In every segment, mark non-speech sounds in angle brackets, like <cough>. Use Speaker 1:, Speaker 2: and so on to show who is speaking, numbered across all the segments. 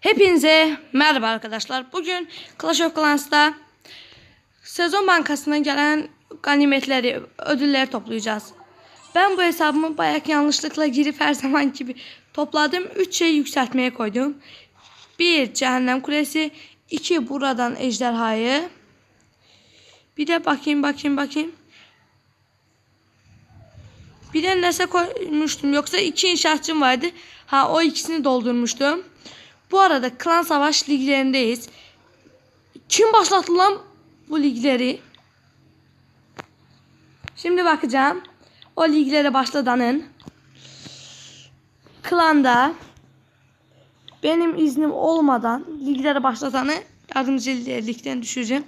Speaker 1: Hepinize merhaba arkadaşlar. Bugün Clash of Clans'ta sezon bankasından gelen ganimetleri, ödülleri toplayacağız. Ben bu hesabımı bayağı yanlışlıkla girip her <laughs> zaman gibi topladım. 3 şey yükseltmeye koydum. 1 cehennem kulesi, 2 buradan ejderhayı. Bir de bakayım bakayım bakayım. Bir de nese koymuştum. Yoksa iki inşaatçım vardı. Ha o ikisini doldurmuştum. Bu arada klan savaş liglerindeyiz. Kim başlattı lan bu ligleri? Şimdi bakacağım. O liglere başladanın. Klanda benim iznim olmadan liglere başlatanı yardımcı ligden düşüreceğim.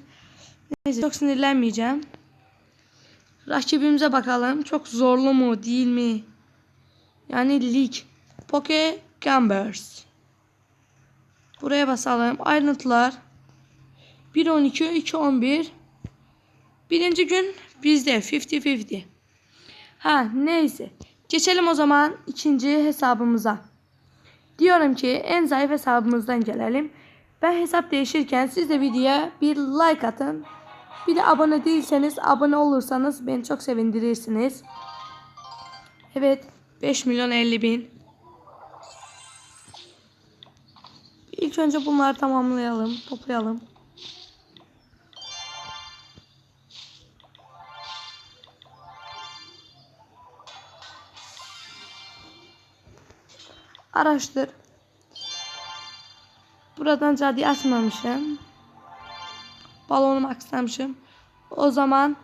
Speaker 1: Neyse çok sinirlenmeyeceğim. Rakibimize bakalım. Çok zorlu mu değil mi? Yani lig. Poke Gambers. Buraya basalım. Ayrıntılar. 1.12, 2.11. Birinci gün bizde 50-50. Ha neyse. Geçelim o zaman ikinci hesabımıza. Diyorum ki en zayıf hesabımızdan gelelim. Ben hesap değişirken siz de videoya bir like atın. Bir de abone değilseniz abone olursanız beni çok sevindirirsiniz. Evet 5 milyon 50 bin. İlk önce bunları tamamlayalım, toplayalım. Araştır. Buradan cadı açmamışım. Balonumu aksamışım. O zaman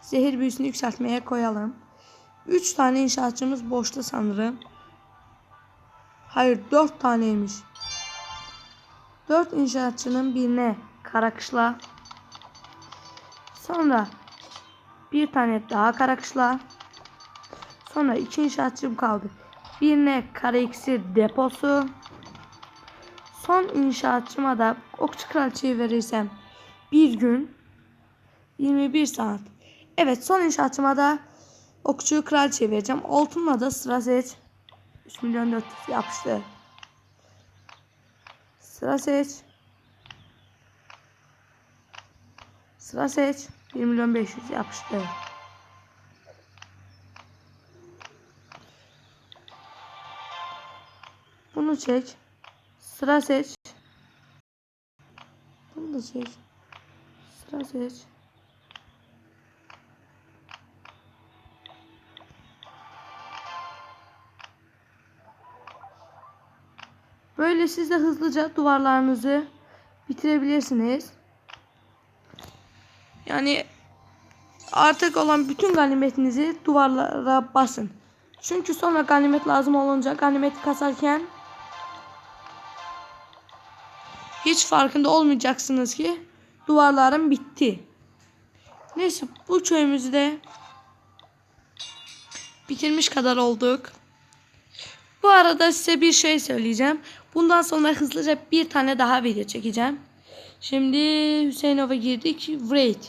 Speaker 1: zehir büyüsünü yükseltmeye koyalım. 3 tane inşaatçımız boşta sanırım. Hayır 4 taneymiş. 4 inşaatçının birine karakışla. Sonra bir tane daha karakışla. Sonra iki inşaatçım kaldı. Birine kara iksir deposu. Son inşaatçıma da okçu kraliçeyi verirsem bir gün 21 saat. Evet son inşaatçıma da okçu kraliçeyi vereceğim. Altınla da sıra seç. 3 milyon 400 yapıştı. Sıra seç. Sıra seç. 1 milyon 500 yapıştı. Bunu çek. Sıra seç. Bunu da çek. Sıra seç. Böyle siz de hızlıca duvarlarınızı bitirebilirsiniz. Yani artık olan bütün ganimetinizi duvarlara basın. Çünkü sonra ganimet lazım olunca ganimet kasarken hiç farkında olmayacaksınız ki duvarlarım bitti. Neyse bu köyümüzü de bitirmiş kadar olduk. Bu arada size bir şey söyleyeceğim. Bundan sonra hızlıca bir tane daha video çekeceğim. Şimdi Hüseyinova girdik. Raid.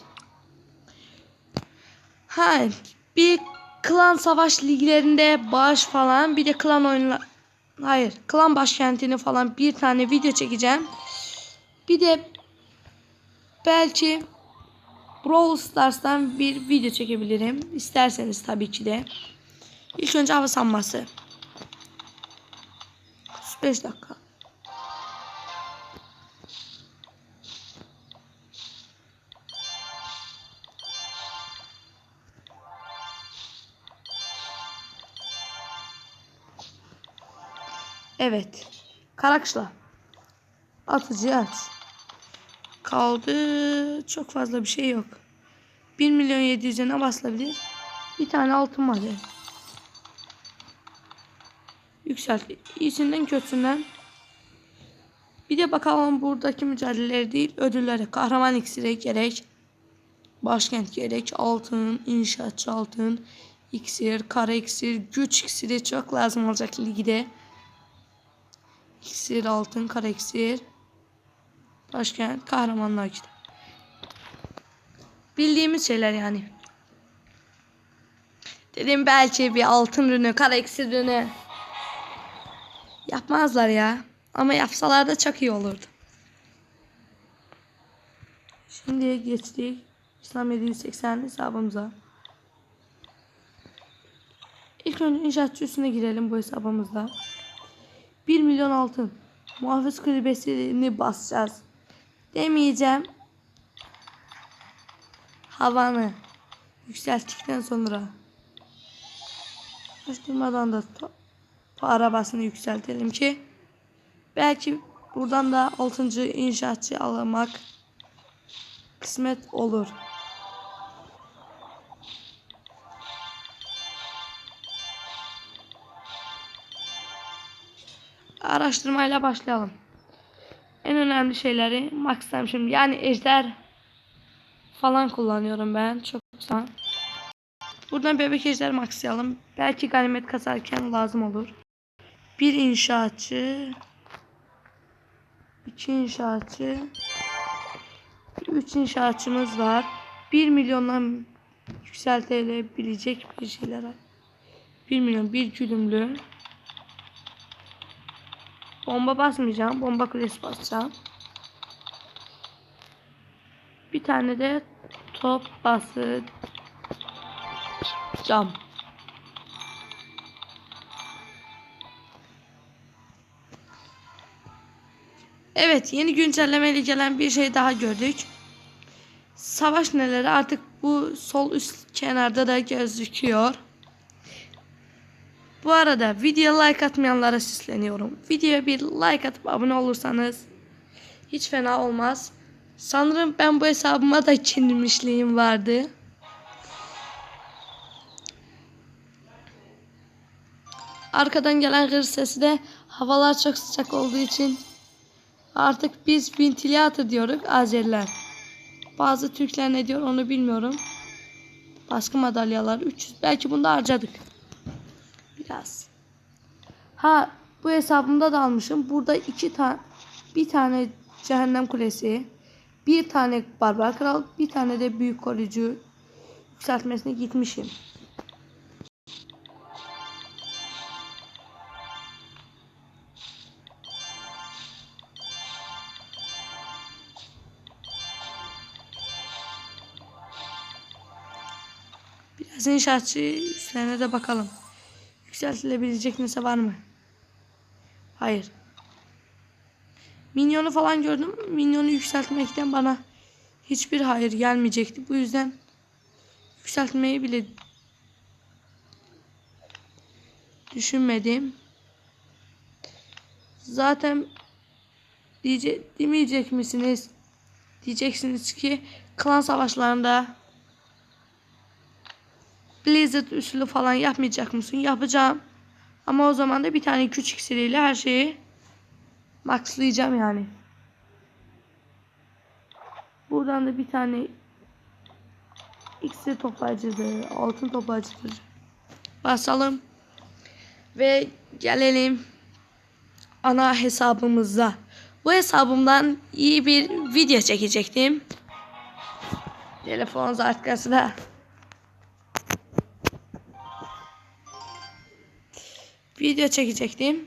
Speaker 1: Ha, bir klan savaş liglerinde bağış falan bir de klan oyunlar hayır klan başkentini falan bir tane video çekeceğim. Bir de belki Brawl Stars'tan bir video çekebilirim. İsterseniz tabii ki de. İlk önce hava sanması. 35 dakika. Evet. Karakışla. Atıcı aç. Kaldı. Çok fazla bir şey yok. 1 milyon 700'e basılabilir. Bir tane altın var. Yükselt. İyisinden kötüsünden. Bir de bakalım buradaki mücadeleleri değil ödülleri. Kahraman iksiri gerek. Başkent gerek. Altın, inşaatçı altın, iksir, kara iksir, güç iksiri çok lazım olacak ligde. İksir, altın, kara iksir. Başkent, kahramanlar kitabı. Bildiğimiz şeyler yani. Dedim belki bir altın ürünü, kara iksir ürünü. Yapmazlar ya. Ama yapsalar da çok iyi olurdu. Şimdi geçtik İslam 780 hesabımıza. İlk önce inşaatçı üstüne girelim bu hesabımızda. 1 milyon altın. Muhafız kulübesini basacağız. Demeyeceğim. Havanı yükselttikten sonra Açtırmadan da arabasını yükseltelim ki belki buradan da 6. inşaatçı almak kısmet olur. Araştırmayla başlayalım. En önemli şeyleri max'tan şimdi yani ejder falan kullanıyorum ben çok. Buradan bebek ejder maxlayalım. Belki ganimet kasarken lazım olur. Bir inşaatçı. iki inşaatçı. Üç inşaatçımız var. Bir milyondan yükseltilebilecek bir şeyler var. Bir milyon bir güdümlü. Bomba basmayacağım. Bomba kulesi basacağım. Bir tane de top bası Cam. Evet yeni güncellemeyle gelen bir şey daha gördük. Savaş neleri artık bu sol üst kenarda da gözüküyor. Bu arada video like atmayanlara süsleniyorum. Videoya bir like atıp abone olursanız hiç fena olmaz. Sanırım ben bu hesabıma da kinmişliğim vardı. Arkadan gelen hır sesi de havalar çok sıcak olduğu için artık biz ventilatör diyoruz Azeriler. Bazı Türkler ne diyor onu bilmiyorum. Başka madalyalar 300 belki bunda harcadık. Biraz. Ha bu hesabımda da almışım. Burada iki tane bir tane cehennem kulesi, bir tane barbar kral, bir tane de büyük koruyucu yükseltmesine gitmişim. Biraz inşaatçı üstlerine de bakalım. Yükseltilebilecek nesi var mı? Hayır. Minyonu falan gördüm. Minyonu yükseltmekten bana hiçbir hayır gelmeyecekti. Bu yüzden yükseltmeyi bile düşünmedim. Zaten diye, demeyecek misiniz? Diyeceksiniz ki klan savaşlarında Blizzard usulü falan yapmayacak mısın? Yapacağım. Ama o zaman da bir tane küçük iksiriyle her şeyi maxlayacağım yani. Buradan da bir tane iksir toplayıcıdır, altın toplayıcıdır. Basalım. Ve gelelim ana hesabımıza. Bu hesabımdan iyi bir video çekecektim. Telefon arkasında. Video çekecektim.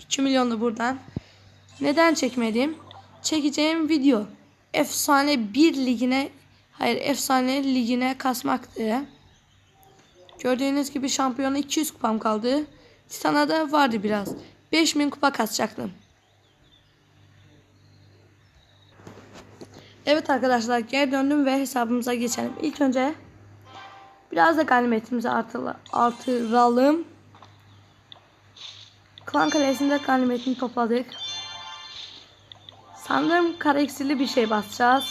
Speaker 1: 2 milyonlu buradan. Neden çekmedim? Çekeceğim video efsane 1 ligine hayır efsane ligine kasmaktı. Gördüğünüz gibi şampiyona 200 kupam kaldı. Titan'a da vardı biraz. 5000 kupa kasacaktım. Evet arkadaşlar geri döndüm ve hesabımıza geçelim. İlk önce biraz da galibiyetimizi artıralım. Klan kalesinde galibiyetini topladık. Sanırım kara eksili bir şey basacağız.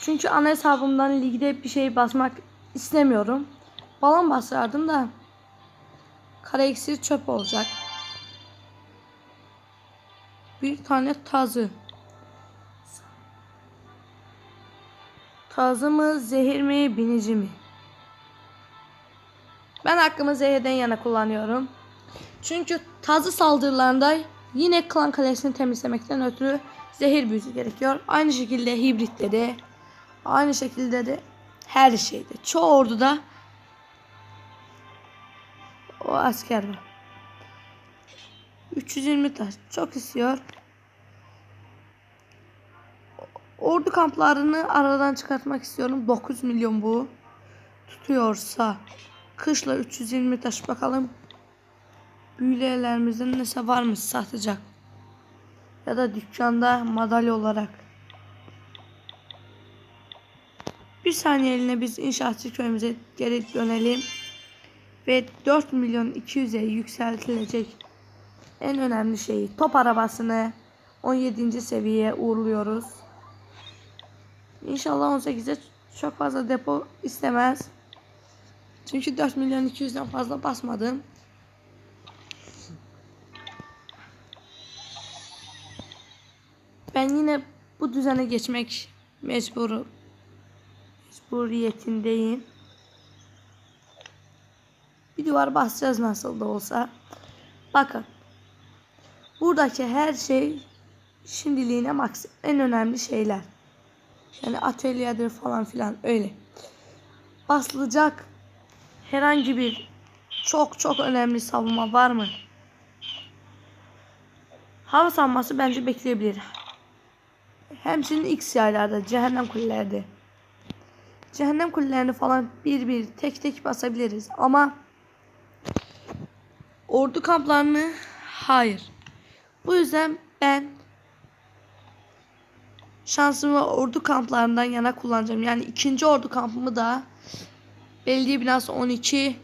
Speaker 1: Çünkü ana hesabımdan ligde bir şey basmak istemiyorum. Balon basardım da kara çöp olacak. Bir tane tazı. Tazı mı, zehir mi, binici mi? Ben hakkımı zehirden yana kullanıyorum. Çünkü tazı saldırılarında yine klan kalesini temizlemekten ötürü zehir büyüsü gerekiyor. Aynı şekilde hibritte de, aynı şekilde de her şeyde. Çoğu orduda O asker var. 320 taş. Çok istiyor. Ordu kamplarını aradan çıkartmak istiyorum. 9 milyon bu. Tutuyorsa kışla 320 taş bakalım. Büyülelerimizin nese varmış satacak. Ya da dükkanda madalya olarak. Bir saniyeliğine biz inşaatçı köyümüze geri dönelim. Ve 4 milyon 200'e yükseltilecek en önemli şeyi top arabasını 17. seviyeye uğurluyoruz. İnşallah 18'e çok fazla depo istemez. Çünkü 4 milyon 200'den fazla basmadım. Ben yine bu düzene geçmek mecburu mecburiyetindeyim. Bir duvar basacağız nasıl da olsa. Bakın. Buradaki her şey şimdiliğine maks en önemli şeyler. Yani atölyedir falan filan öyle. Basılacak herhangi bir çok çok önemli savunma var mı? Hava savunması bence bekleyebilir. Hemşinin X yaylarda, cehennem kulelerde. Cehennem kulelerini falan bir bir tek tek basabiliriz ama ordu kamplarını hayır. Bu yüzden ben şansımı ordu kamplarından yana kullanacağım. Yani ikinci ordu kampımı da belediye binası 12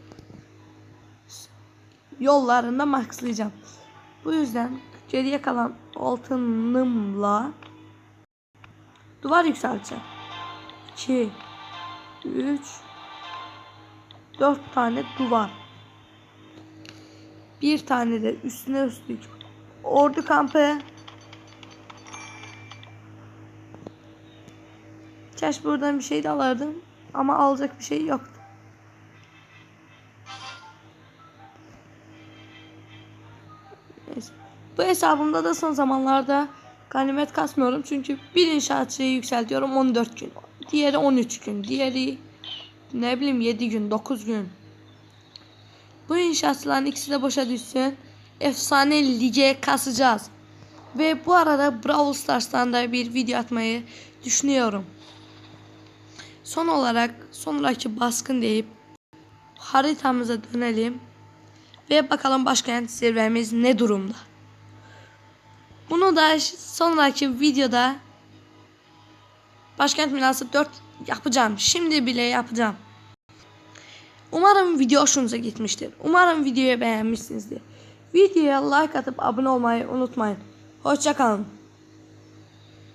Speaker 1: yollarında maxlayacağım. Bu yüzden geriye kalan altınımla duvar yükselteceğim. 2 3 4 tane duvar. Bir tane de üstüne üstlük ordu kampı. Keşke buradan bir şey de alırdım ama alacak bir şey yoktu. Bu hesabımda da son zamanlarda ganimet kasmıyorum çünkü bir inşaatçıyı yükseltiyorum 14 gün. Diğeri 13 gün. Diğeri ne bileyim 7 gün 9 gün. Bu inşaatçıların ikisi de boşa düşsün. Efsane lige kasacağız. Ve bu arada Brawl Stars'tan da bir video atmayı düşünüyorum. Son olarak sonraki baskın deyip haritamıza dönelim. Ve bakalım başkent zirvemiz ne durumda. Bunu da sonraki videoda Başkent Milası 4 yapacağım. Şimdi bile yapacağım. Umarım video hoşunuza gitmiştir. Umarım videoyu beğenmişsinizdir. Videoya like atıp abone olmayı unutmayın. Hoşçakalın.